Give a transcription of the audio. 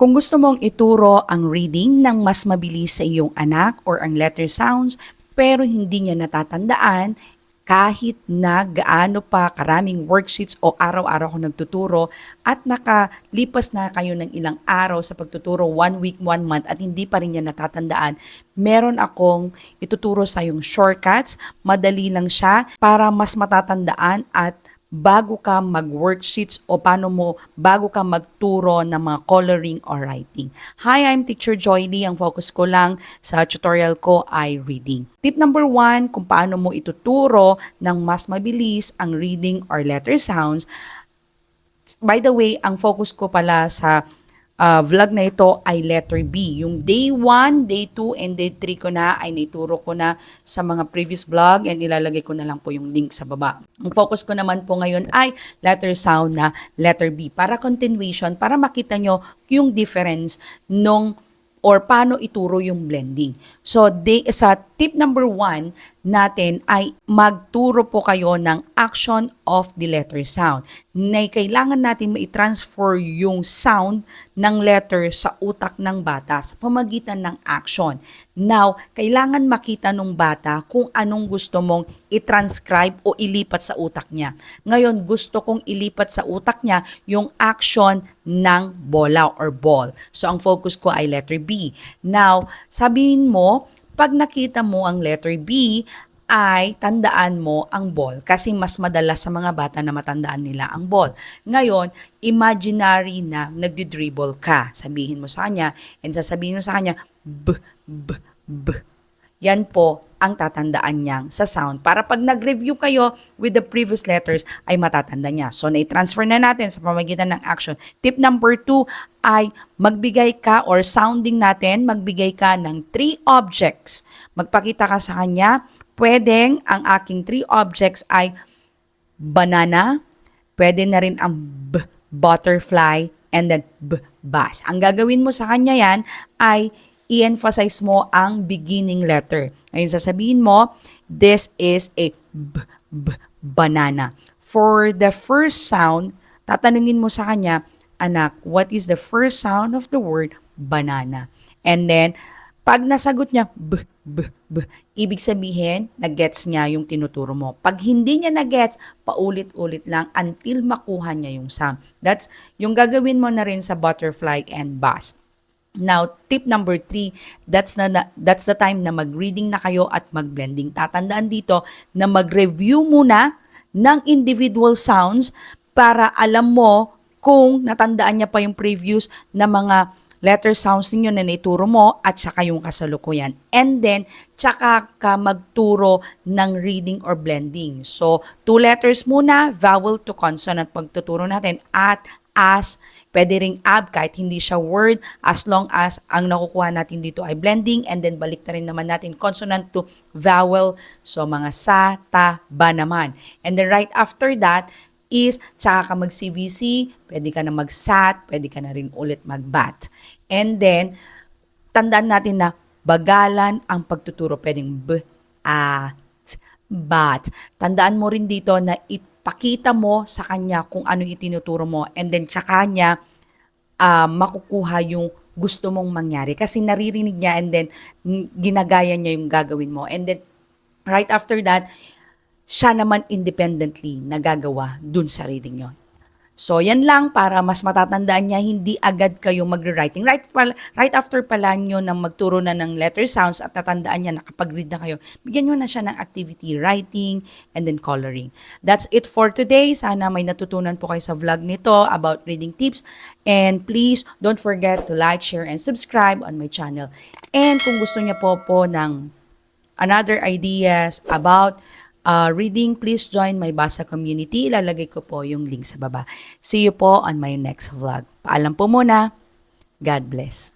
Kung gusto mong ituro ang reading ng mas mabilis sa iyong anak or ang letter sounds, pero hindi niya natatandaan, kahit na gaano pa karaming worksheets o araw-araw ko nagtuturo at nakalipas na kayo ng ilang araw sa pagtuturo, one week, one month at hindi pa rin niya natatandaan, meron akong ituturo sa yung shortcuts, madali lang siya para mas matatandaan at bago ka mag-worksheets o paano mo bago ka magturo ng mga coloring or writing. Hi, I'm Teacher Joy Lee. Ang focus ko lang sa tutorial ko ay reading. Tip number one, kung paano mo ituturo ng mas mabilis ang reading or letter sounds. By the way, ang focus ko pala sa uh, vlog na ito ay letter B. Yung day 1, day 2, and day 3 ko na ay naituro ko na sa mga previous vlog and ilalagay ko na lang po yung link sa baba. Ang focus ko naman po ngayon ay letter sound na letter B para continuation, para makita nyo yung difference nung or paano ituro yung blending. So, de, sa tip number one natin ay magturo po kayo ng action of the letter sound. Na kailangan natin mai-transfer yung sound ng letter sa utak ng bata sa pamagitan ng action. Now, kailangan makita ng bata kung anong gusto mong i-transcribe o ilipat sa utak niya. Ngayon, gusto kong ilipat sa utak niya yung action ng bola or ball. So, ang focus ko ay letter B. Now, sabihin mo, pag nakita mo ang letter B, ay tandaan mo ang ball kasi mas madalas sa mga bata na matandaan nila ang ball. Ngayon, imaginary na nagdi-dribble ka. Sabihin mo sa kanya and sasabihin mo sa kanya, b, b, b. Yan po ang tatandaan niyang sa sound para pag nag-review kayo with the previous letters ay matatanda niya. So, na-transfer na natin sa pamagitan ng action. Tip number two ay magbigay ka or sounding natin, magbigay ka ng three objects. Magpakita ka sa kanya, pwedeng ang aking three objects ay banana, pwede na rin ang b, butterfly, and then b, bus. Ang gagawin mo sa kanya yan ay i-emphasize mo ang beginning letter. Ngayon sasabihin mo, this is a b, b, banana. For the first sound, tatanungin mo sa kanya, anak, what is the first sound of the word banana? And then, pag nasagot niya, b, b, b, ibig sabihin, nag-gets niya yung tinuturo mo. Pag hindi niya nag-gets, paulit-ulit lang until makuha niya yung sound. That's yung gagawin mo na rin sa butterfly and bus. Now, tip number three, that's, na, that's the time na mag-reading na kayo at mag-blending. Tatandaan dito na mag-review muna ng individual sounds para alam mo kung natandaan niya pa yung previous na mga letter sounds ninyo na naituro mo at saka yung kasalukuyan. And then, tsaka ka magturo ng reading or blending. So, two letters muna, vowel to consonant pagtuturo natin at as, pwede ring ab kahit hindi siya word as long as ang nakukuha natin dito ay blending and then balik na rin naman natin consonant to vowel. So mga sa, ta, ba naman. And then right after that is tsaka ka mag-CVC, pwede ka na mag-SAT, pwede ka na rin ulit mag-BAT. And then, tandaan natin na bagalan ang pagtuturo. Pwedeng b, a, t, bat. Tandaan mo rin dito na ipakita mo sa kanya kung ano itinuturo mo. And then tsaka niya uh, makukuha yung gusto mong mangyari. Kasi naririnig niya and then ginagaya niya yung gagawin mo. And then right after that siya naman independently nagagawa dun sa reading yon. So, yan lang para mas matatandaan niya, hindi agad kayo magre-writing. Right, pala, right after pala nyo nang magturo na ng letter sounds at tatandaan niya, nakapag-read na kayo, bigyan nyo na siya ng activity, writing, and then coloring. That's it for today. Sana may natutunan po kayo sa vlog nito about reading tips. And please, don't forget to like, share, and subscribe on my channel. And kung gusto niya po po ng another ideas about uh, reading, please join my Basa community. Ilalagay ko po yung link sa baba. See you po on my next vlog. Paalam po muna. God bless.